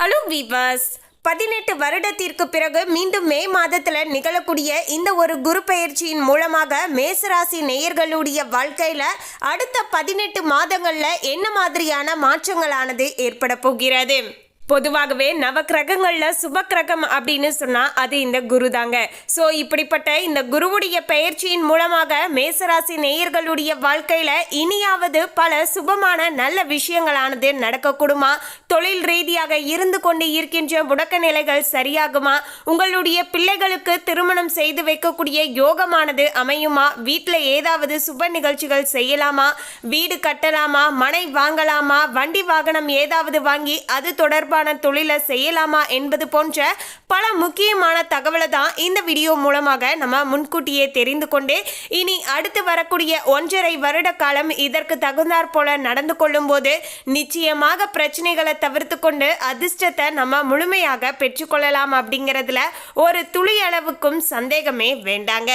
Hello viewers. பதினெட்டு வருடத்திற்கு பிறகு மீண்டும் மே மாதத்தில் நிகழக்கூடிய இந்த ஒரு குரு பயிற்சியின் மூலமாக மேசராசி நேயர்களுடைய வாழ்க்கையில் அடுத்த பதினெட்டு மாதங்களில் என்ன மாதிரியான மாற்றங்களானது ஏற்பட போகிறது? பொதுவாகவே நவக்கிரகங்கள்ல சுப கிரகம் அப்படின்னு சொன்னா அது இந்த குரு தாங்க. ஸோ இப்படிப்பட்ட இந்த குருவுடைய பெயர்ச்சியின் மூலமாக மேசராசி நேயர்களுடைய வாழ்க்கையில இனியாவது பல சுபமான நல்ல விஷயங்களானது நடக்கக்கூடுமா? தொழில் ரீதியாக இருந்து கொண்டு இருக்கின்ற முடக்க நிலைகள் சரியாகுமா? உங்களுடைய பிள்ளைகளுக்கு திருமணம் செய்து வைக்கக்கூடிய யோகமானது அமையுமா? வீட்டில் ஏதாவது சுப நிகழ்ச்சிகள் செய்யலாமா? வீடு கட்டலாமா? மனை வாங்கலாமா? வண்டி வாகனம் ஏதாவது வாங்கி அது தொடர்பான தொழிலை செய்யலாமா என்பது போன்ற பல முக்கியமான தகவலை தான் இந்த வீடியோ மூலமாக நம்ம முன்கூட்டியே தெரிந்து கொண்டு இனி அடுத்து வரக்கூடிய ஒன்றரை வருட காலம் இதற்கு தகுந்தாற் போல நடந்து கொள்ளும் போது நிச்சயமாக பிரச்சனைகளை தவிர்த்து கொண்டு அதிர்ஷ்டத்தை நம்ம முழுமையாக பெற்றுக்கொள்ளலாம் அப்படிங்கிறதுல ஒரு துளி அளவுக்கும் சந்தேகமே வேண்டாங்க.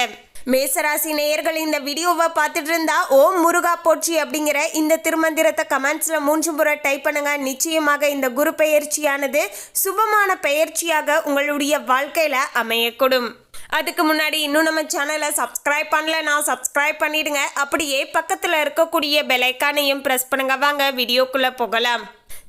மேசராசி நேயர்கள் இந்த வீடியோவை பார்த்துட்டு இருந்தா ஓம் முருகா போற்றி அப்படிங்கிற இந்த திருமந்திரத்தை கமெண்ட்ஸில் மூன்று முறை டைப் பண்ணுங்க. நிச்சயமாக இந்த குரு பெயர்ச்சியானது சுபமான பெயர்ச்சியாக உங்களுடைய வாழ்க்கையில் அமையக்கூடும். அதுக்கு முன்னாடி இன்னும் நம்ம சேனலை சப்ஸ்கிரைப் பண்ணலனா சப்ஸ்கிரைப் பண்ணிடுங்க. அப்படியே பக்கத்தில் இருக்கக்கூடிய பெலைக்கானையும் ப்ரெஸ் பண்ணுங்க. வாங்க வீடியோக்குள்ளே போகலாம்.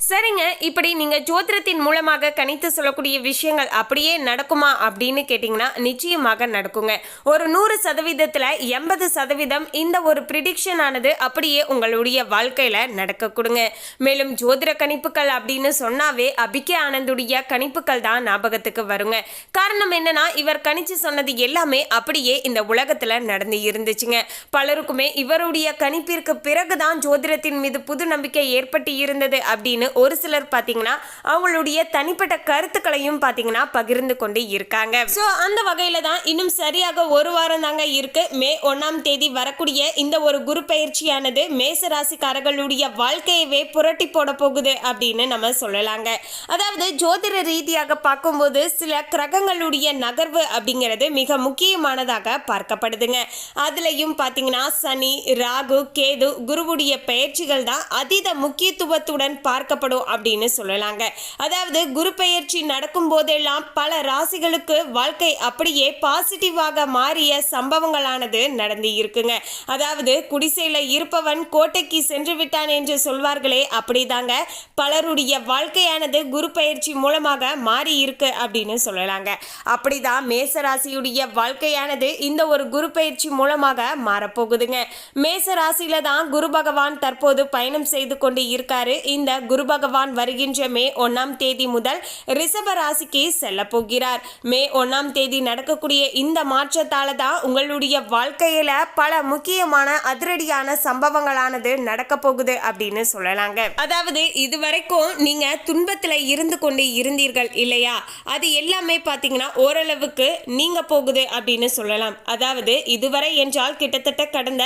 சரிங்க இப்படி நீங்கள் ஜோதிடத்தின் மூலமாக கணித்து சொல்லக்கூடிய விஷயங்கள் அப்படியே நடக்குமா அப்படின்னு கேட்டிங்கன்னா நிச்சயமாக நடக்குங்க. ஒரு நூறு சதவீதத்தில் எண்பது சதவீதம் இந்த ஒரு ப்ரிடிக்ஷன் ஆனது அப்படியே உங்களுடைய வாழ்க்கையில் நடக்க கொடுங்க. மேலும் ஜோதிட கணிப்புகள் அப்படின்னு சொன்னாவே அபிகே ஆனந்துடைய கணிப்புகள் தான் ஞாபகத்துக்கு வருங்க. காரணம் என்னன்னா இவர் கணிச்சு சொன்னது எல்லாமே அப்படியே இந்த உலகத்தில் நடந்து இருந்துச்சுங்க. பலருக்குமே இவருடைய கணிப்பிற்கு பிறகுதான் ஜோதிடத்தின் மீது புது நம்பிக்கை ஏற்பட்டு இருந்தது அப்படின்னு ஒரு சிலர் பார்த்தீங்கன்னா அவங்களுடைய தனிப்பட்ட கருத்துக்களையும் பார்த்தீங்கன்னா பகிர்ந்து கொண்டு இருக்காங்க. ஸோ அந்த வகையில் தான் இன்னும் சரியாக ஒரு வாரம் தாங்க இருக்கு. மே ஒன்றாம் தேதி வரக்கூடிய இந்த ஒரு குரு பயிற்சியானது மேச ராசிக்காரர்களுடைய வாழ்க்கையவே புரட்டி போட போகுது அப்படின்னு நம்ம சொல்லலாங்க. அதாவது ஜோதிட ரீதியாக பார்க்கும்போது சில கிரகங்களுடைய நகர்வு அப்படிங்கிறது மிக முக்கியமானதாக பார்க்கப்படுதுங்க. அதுலயும் பார்த்தீங்கன்னா சனி ராகு கேது குருவுடைய பயிற்சிகள் தான் அதீத முக்கியத்துவத்துடன் பார்க்க பார்க்கப்படும் அப்படின்னு சொல்லலாங்க. அதாவது குரு பெயர்ச்சி நடக்கும் போதெல்லாம் பல ராசிகளுக்கு வாழ்க்கை அப்படியே பாசிட்டிவாக மாறிய சம்பவங்களானது நடந்து இருக்குங்க. அதாவது குடிசையில் இருப்பவன் கோட்டைக்கு சென்று விட்டான் என்று சொல்வார்களே அப்படிதாங்க. பலருடைய வாழ்க்கையானது குரு பயிற்சி மூலமாக மாறி இருக்கு அப்படின்னு சொல்லலாங்க. அப்படிதான் மேசராசியுடைய வாழ்க்கையானது இந்த ஒரு குரு பயிற்சி மூலமாக மாறப்போகுதுங்க. மேச ராசியில தான் குரு பகவான் தற்போது பயணம் செய்து கொண்டு இருக்காரு. இந்த குரு பகவான் வருகின்ற மே ஒன்னாம் தேதி முதல் ரிஷப ராசிக்கு செல்ல போகிறார் மே ஒன்னாம் தேதி நடக்கக்கூடிய இந்த மாற்றத்தால தான் உங்களுடைய வாழ்க்கையில பல முக்கியமான அதிரடியான சம்பவங்களானது நடக்க போகுது அப்படின்னு சொல்லலாங்க. அதாவது இதுவரைக்கும் நீங்க துன்பத்துல இருந்து கொண்டு இருந்தீர்கள் இல்லையா? அது எல்லாமே பாத்தீங்கன்னா ஓரளவுக்கு நீங்க போகுது அப்படின்னு சொல்லலாம். அதாவது இதுவரை என்றால் கிட்டத்தட்ட கடந்த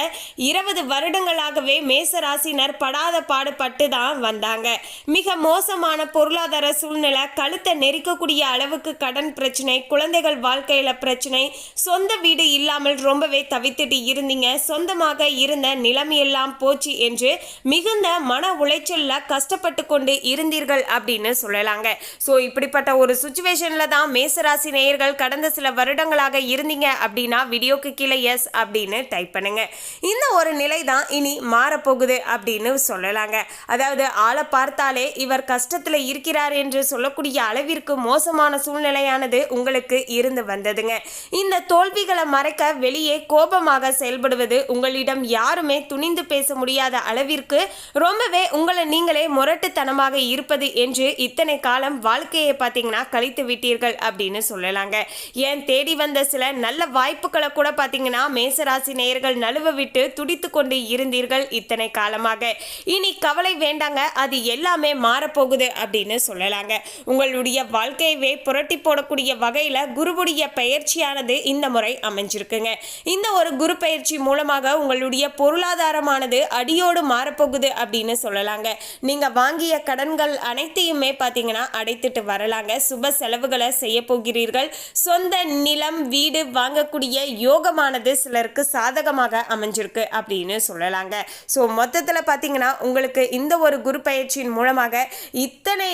இருபது வருடங்களாகவே மேச ராசினர் படாத பாடுபட்டு தான் வந்தாங்க. மிக மோசமான பொருளாதார சூழ்நிலை கழுத்தை நெரிக்கக்கூடிய அளவுக்கு கடன் பிரச்சனை குழந்தைகள் வாழ்க்கையில பிரச்சனை சொந்த வீடு இல்லாமல் ரொம்பவே தவித்துட்டு இருந்தீங்க. சொந்தமாக இருந்த நிலைமையெல்லாம் போச்சு என்று மிகுந்த மன உளைச்சல்ல கஷ்டப்பட்டு கொண்டு இருந்தீர்கள் அப்படின்னு சொல்லலாங்க. ஸோ இப்படிப்பட்ட ஒரு சுச்சுவேஷன்ல தான் மேசராசி நேயர்கள் கடந்த சில வருடங்களாக இருந்தீங்க அப்படின்னா வீடியோக்கு கீழே எஸ் அப்படின்னு டைப் பண்ணுங்க. இந்த ஒரு நிலை தான் இனி மாறப்போகுது அப்படின்னு சொல்லலாங்க. அதாவது ஆளை பார்த்தாலே இவர் கஷ்டத்தில் இருக்கிறார் என்று சொல்லக்கூடிய அளவிற்கு மோசமான சூழ்நிலையானது உங்களுக்கு இருந்து வந்ததுங்க. இந்த தோல்விகளை மறைக்க வெளியே கோபமாக செயல்படுவது உங்களிடம் யாருமே துணிந்து பேச முடியாத அளவிற்கு ரொம்பவே உங்களை நீங்களே முரட்டுத்தனமாக இருப்பது என்று இத்தனை காலம் வாழ்க்கையை பார்த்தீங்கன்னா கழித்து விட்டீர்கள் அப்படின்னு சொல்லலாங்க. ஏன் தேடி வந்த சில நல்ல வாய்ப்புகளை கூட பார்த்தீங்கன்னா மேசராசி நேயர்கள் நழுவ விட்டு துடித்து கொண்டு இருந்தீர்கள் இத்தனை காலமாக. இனி கவலை வேண்டாங்க அது எல்லா எல்லாமே மாறப்போகுது அப்படின்னு சொல்லலாங்க. உங்களுடைய வாழ்க்கையவே புரட்டி போடக்கூடிய வகையில் குருவுடைய பயிற்சியானது இந்த முறை அமைஞ்சிருக்குங்க. இந்த ஒரு குரு பயிற்சி மூலமாக உங்களுடைய பொருளாதாரமானது அடியோடு மாறப்போகுது அப்படின்னு சொல்லலாங்க. நீங்கள் வாங்கிய கடன்கள் அனைத்தையுமே பார்த்தீங்கன்னா அடைத்துட்டு வரலாங்க. சுப செலவுகளை செய்ய போகிறீர்கள். சொந்த நிலம் வீடு வாங்கக்கூடிய யோகமானது சிலருக்கு சாதகமாக அமைஞ்சிருக்கு அப்படின்னு சொல்லலாங்க. ஸோ மொத்தத்தில் பார்த்தீங்கன்னா உங்களுக்கு இந்த ஒரு குரு பயிற்சியின் மூலமாக இத்தனை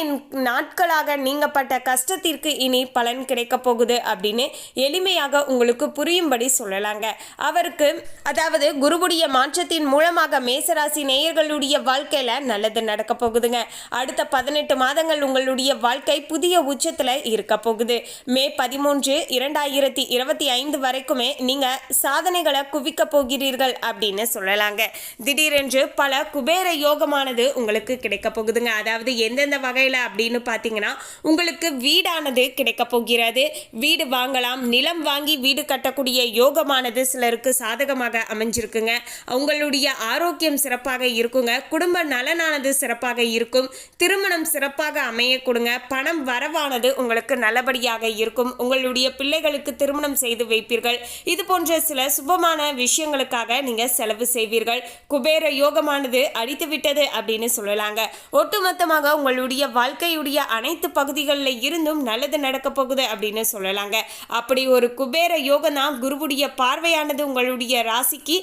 நாட்களாக நீங்கப்பட்ட கஷ்டத்திற்கு இனி பலன் கிடைக்க போகுது அப்படின்னு எளிமையாக உங்களுக்கு புரியும்படி சொல்லலாங்க. அவருக்கு அதாவது குருவுடைய மாற்றத்தின் மூலமாக மேசராசி நேயர்களுடைய வாழ்க்கையில நல்லது நடக்க போகுதுங்க. அடுத்த பதினெட்டு மாதங்கள் உங்களுடைய வாழ்க்கை புதிய உச்சத்தில் இருக்க போகுது. மே பதிமூன்று இரண்டாயிரத்தி இருபத்தி ஐந்து வரைக்குமே நீங்கள் சாதனைகளை குவிக்க போகிறீர்கள் அப்படின்னு சொல்லலாங்க. திடீரென்று பல குபேர யோகமானது உங்களுக்கு கிடைக்க போகுதுங்க. அதாவது எந்தெந்த வகையில் அப்படின்னு பார்த்தீங்கன்னா உங்களுக்கு வீடானது கிடைக்க போகிறது. வீடு வாங்கலாம். நிலம் வாங்கி வீடு கட்டக்கூடிய யோகமானது சிலருக்கு சாதகமாக அமைஞ்சிருக்குங்க. உங்களுடைய ஆரோக்கியம் சிறப்பாக இருக்குங்க. குடும்ப நலனானது சிறப்பாக இருக்கும். திருமணம் சிறப்பாக அமைய கொடுங்க பணம் வரவானது உங்களுக்கு நல்லபடியாக இருக்கும். உங்களுடைய பிள்ளைகளுக்கு திருமணம் செய்து வைப்பீர்கள். இது போன்ற சில சுபமான விஷயங்களுக்காக நீங்கள் செலவு செய்வீர்கள். குபேர யோகமானது அடித்து விட்டது அப்படின்னு சொல்லலாங்க. ஒட்டுமொத்தமாக உங்களுடைய வாழ்க்கையுடைய அனைத்து பகுதிகளில் இருந்தும் நல்லது நடக்க போகுது அப்படின்னு சொல்லலாங்க. அப்படி ஒரு குபேர யோகம் தான் குருவுடைய பார்வையானது உங்களுடைய ராசிக்கு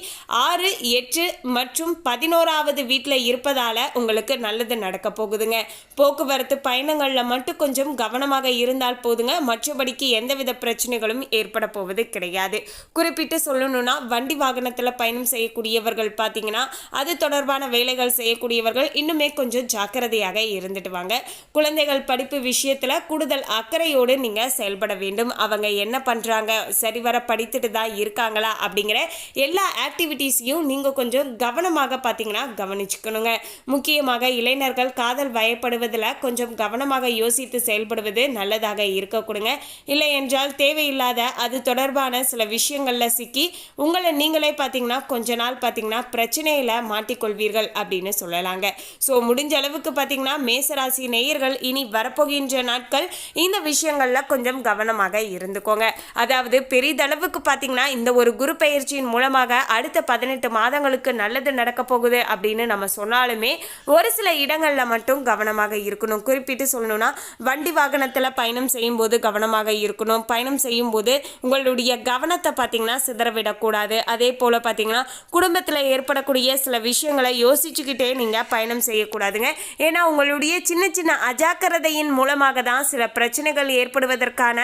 ஆறு எட்டு மற்றும் பதினோராவது வீட்டில் இருப்பதால் உங்களுக்கு நல்லது நடக்க போகுதுங்க. போக்குவரத்து பயணங்களில் மட்டும் கொஞ்சம் கவனமாக இருந்தால் போதுங்க. மற்றபடிக்கு எந்தவித பிரச்சனைகளும் ஏற்பட போவது கிடையாது. குறிப்பிட்டு சொல்லணும்னா வண்டி வாகனத்தில் பயணம் செய்யக்கூடியவர்கள் பார்த்தீங்கன்னா அது தொடர்பான வேலைகள் செய்யக்கூடியவர்கள் இன்னுமே கொஞ்சம் ஜாக்கிரதையாக இருந்துட்டு வாங்க. குழந்தைகள் படிப்பு விஷயத்தில் கூடுதல் அக்கறையோடு நீங்கள் செயல்பட வேண்டும். அவங்க என்ன பண்ணுறாங்க சரிவர படித்துட்டு தான் இருக்காங்களா? அப்படிங்கிற எல்லா ஆக்டிவிட்டீஸையும் நீங்கள் கொஞ்சம் கவனமாக பார்த்தீங்கன்னா கவனிச்சுக்கணுங்க. முக்கியமாக இளைஞர்கள் காதல் வயப்படுவதில் கொஞ்சம் கவனமாக யோசித்து செயல்படுவது நல்லதாக இருக்கக்கூடுங்க. இல்லை என்றால் தேவையில்லாத அது தொடர்பான சில விஷயங்களில் சிக்கி உங்களை நீங்களே பார்த்தீங்கன்னா கொஞ்ச நாள் பார்த்தீங்கன்னா பிரச்சனையில் மாட்டிக்கொள்வீர்கள் அப்படின்னு சொல்லலாங்க. ஸோ முடிஞ்ச அளவு அளவுக்கு பார்த்தீங்கன்னா மேசராசி நேயர்கள் இனி வரப்போகின்ற நாட்கள் இந்த விஷயங்களில் கொஞ்சம் கவனமாக இருந்துக்கோங்க. அதாவது பெரிதளவுக்கு பார்த்தீங்கன்னா இந்த ஒரு குரு பயிற்சியின் மூலமாக அடுத்த பதினெட்டு மாதங்களுக்கு நல்லது நடக்க போகுது அப்படின்னு நம்ம சொன்னாலுமே ஒரு சில இடங்களில் மட்டும் கவனமாக இருக்கணும். குறிப்பிட்டு சொல்லணும்னா வண்டி வாகனத்தில் பயணம் செய்யும்போது கவனமாக இருக்கணும். பயணம் செய்யும்போது உங்களுடைய கவனத்தை பார்த்தீங்கன்னா சிதறவிடக்கூடாது அதே போல் பார்த்தீங்கன்னா குடும்பத்தில் ஏற்படக்கூடிய சில விஷயங்களை யோசிச்சுக்கிட்டே நீங்கள் பயணம் செய்யக்கூடாதுங்க. ஏன்னா உங்களுடைய சின்ன சின்ன அஜாக்கிரதையின் மூலமாக தான் சில பிரச்சனைகள் ஏற்படுவதற்கான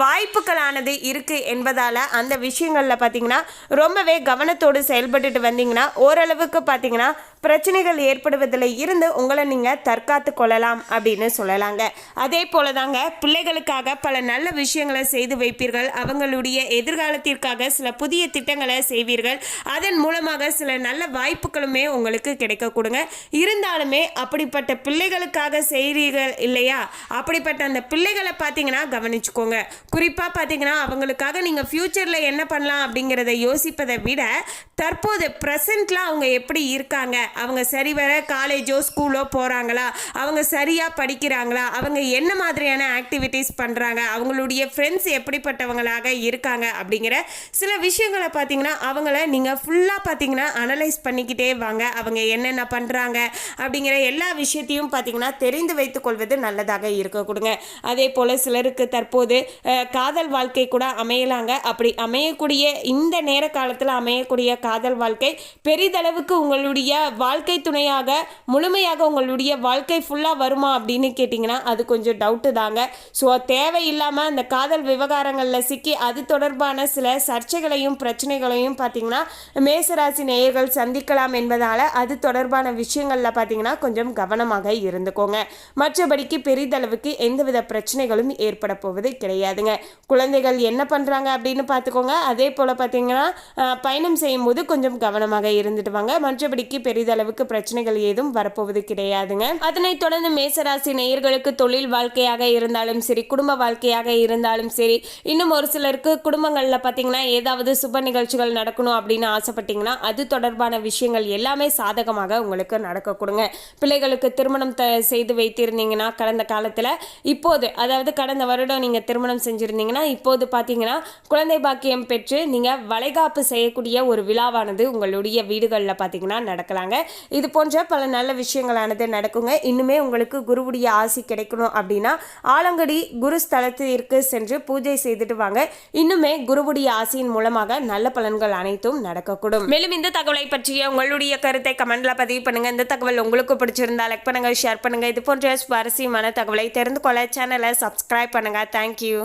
வாய்ப்புகளானது இருக்கு என்பதால அந்த விஷயங்களில் பார்த்திங்கன்னா ரொம்பவே கவனத்தோடு செயல்பட்டுட்டு வந்தீங்கன்னா ஓரளவுக்கு பார்த்திங்கன்னா பிரச்சனைகள் ஏற்படுவதில் இருந்து உங்களை நீங்கள் தற்காத்து கொள்ளலாம் அப்படின்னு சொல்லலாங்க. அதே போல தாங்க பிள்ளைகளுக்காக பல நல்ல விஷயங்களை செய்து வைப்பீர்கள். அவங்களுடைய எதிர்காலத்திற்காக சில புதிய திட்டங்களை செய்வீர்கள். அதன் மூலமாக சில நல்ல வாய்ப்புகளுமே உங்களுக்கு கிடைக்க கொடுங்க இருந்தாலுமே அப்படிப்பட்ட பிள்ளைகளுக்காக செய்கிறீர்கள் இல்லையா? அப்படிப்பட்ட அந்த பிள்ளைகளை பார்த்தீங்கன்னா கவனிச்சுக்கோங்க. குறிப்பாக பார்த்தீங்கன்னா அவங்களுக்காக நீங்கள் ஃப்யூச்சரில் என்ன பண்ணலாம் அப்படிங்கிறத யோசிப்பதை விட தற்போது ப்ரெசண்ட்லாம் அவங்க எப்படி இருக்காங்க? அவங்க சரிவர காலேஜோ ஸ்கூலோ போகிறாங்களா அவங்க சரியாக படிக்கிறாங்களா? அவங்க என்ன மாதிரியான ஆக்டிவிட்டீஸ் பண்ணுறாங்க அவங்களுடைய ஃப்ரெண்ட்ஸ் எப்படிப்பட்டவங்களாக இருக்காங்க? அப்படிங்கிற சில விஷயங்களை பார்த்தீங்கன்னா அவங்கள நீங்கள் ஃபுல்லாக பார்த்தீங்கன்னா அனலைஸ் பண்ணிக்கிட்டே வாங்க. அவங்க என்னென்ன பண்ணுறாங்க அப்படிங்கிற எல்லா விஷயத்தையும் பார்த்தீங்கன்னா தெரிந்து வைத்துக் கொள்வது நல்லதாக இருக்க கொடுங்க. அதே போல் சிலருக்கு தற்போது காதல் வாழ்க்கை கூட அமையலாங்க. அப்படி அமையக்கூடிய இந்த நேர காலத்தில் அமையக்கூடிய காதல் வாழ்க்கை பெரிதளவுக்கு உங்களுடைய வாழ்க்கை துணையாக முழுமையாக உங்களுடைய வாழ்க்கை ஃபுல்லாக வருமா அப்படின்னு கேட்டிங்கன்னா அது கொஞ்சம் டவுட்டு தாங்க. ஸோ தேவையில்லாமல் அந்த காதல் விவகாரங்களில் சிக்கி அது தொடர்பான சில சர்ச்சைகளையும் பிரச்சனைகளையும் பார்த்தீங்கன்னா மேசராசி நேயர்கள் சந்திக்கலாம் என்பதால் அது தொடர்பான விஷயங்களில் பார்த்தீங்கன்னா கொஞ்சம் கவனமாக இருந்துக்கோங்க. மற்றபடிக்கு பெரிதளவுக்கு எந்தவித பிரச்சனைகளும் ஏற்பட போவது கிடையாதுங்க. குழந்தைகள் என்ன பண்ணுறாங்க அப்படின்னு பார்த்துக்கோங்க. அதே போல் பார்த்தீங்கன்னா பயணம் செய்யும்போது கொஞ்சம் கவனமாக இருந்துட்டு வாங்க. மற்றபடிக்கு பெரிதளவுக்கு பிரச்சனைகள் ஏதும் வரப்போவது கிடையாதுங்க. அதனைத் தொடர்ந்து மேசராசி நேயர்களுக்கு தொழில் வாழ்க்கையாக இருந்தாலும் சரி குடும்ப வாழ்க்கையாக இருந்தாலும் சரி இன்னும் ஒரு சிலருக்கு குடும்பங்களில் பார்த்தீங்கன்னா ஏதாவது சுப நிகழ்ச்சிகள் நடக்கணும் அப்படின்னு ஆசைப்பட்டீங்கன்னா அது தொடர்பான விஷயங்கள் எல்லாமே சாதகமாக உங்களுக்கு நடக்க கொடுங்க. பிள்ளைகளுக்கு திருமணம் த செய்து வைத்திருந்தீங்கன்னா கடந்த காலத்தில் இப்போது அதாவது கடந்த வருடம் நீங்கள் திருமணம் செஞ்சுருந்தீங்கன்னா இப்போது பார்த்தீங்கன்னா குழந்தை பாக்கியம் பெற்று நீங்கள் வளைகாப்பு செய்யக்கூடிய ஒரு விழாவானது உங்களுடைய வீடுகளில் பார்த்தீங்கன்னா நடக்கலாங்க. இது போன்ற பல நல்ல விஷயங்களானது நடக்குங்க. இன்னுமே உங்களுக்கு குருவுடைய ஆசி கிடைக்கணும் அப்படின்னா ஆலங்கடி குரு ஸ்தலத்திற்கு சென்று பூஜை செய்துட்டு வாங்க. இன்னுமே குருவுடைய ஆசியின் மூலமாக நல்ல பலன்கள் அனைத்தும் நடக்கக்கூடும். மேலும் இந்த தகவலை பற்றிய உங்களுடைய கருத்தை கமெண்ட்ல பதிவு பண்ணுங்க. இந்த தகவல் உங்களுக்கு பிடிச்சிருந்தா லைக் பண்ணுங்க ஷேர் பண்ணுங்க. இது போன்ற சுவாரஸ்யமான தகவலை தெரிந்து கொள்ள சேனலை சப்ஸ்கிரைப் பண்ணுங்க. தேங்க்யூ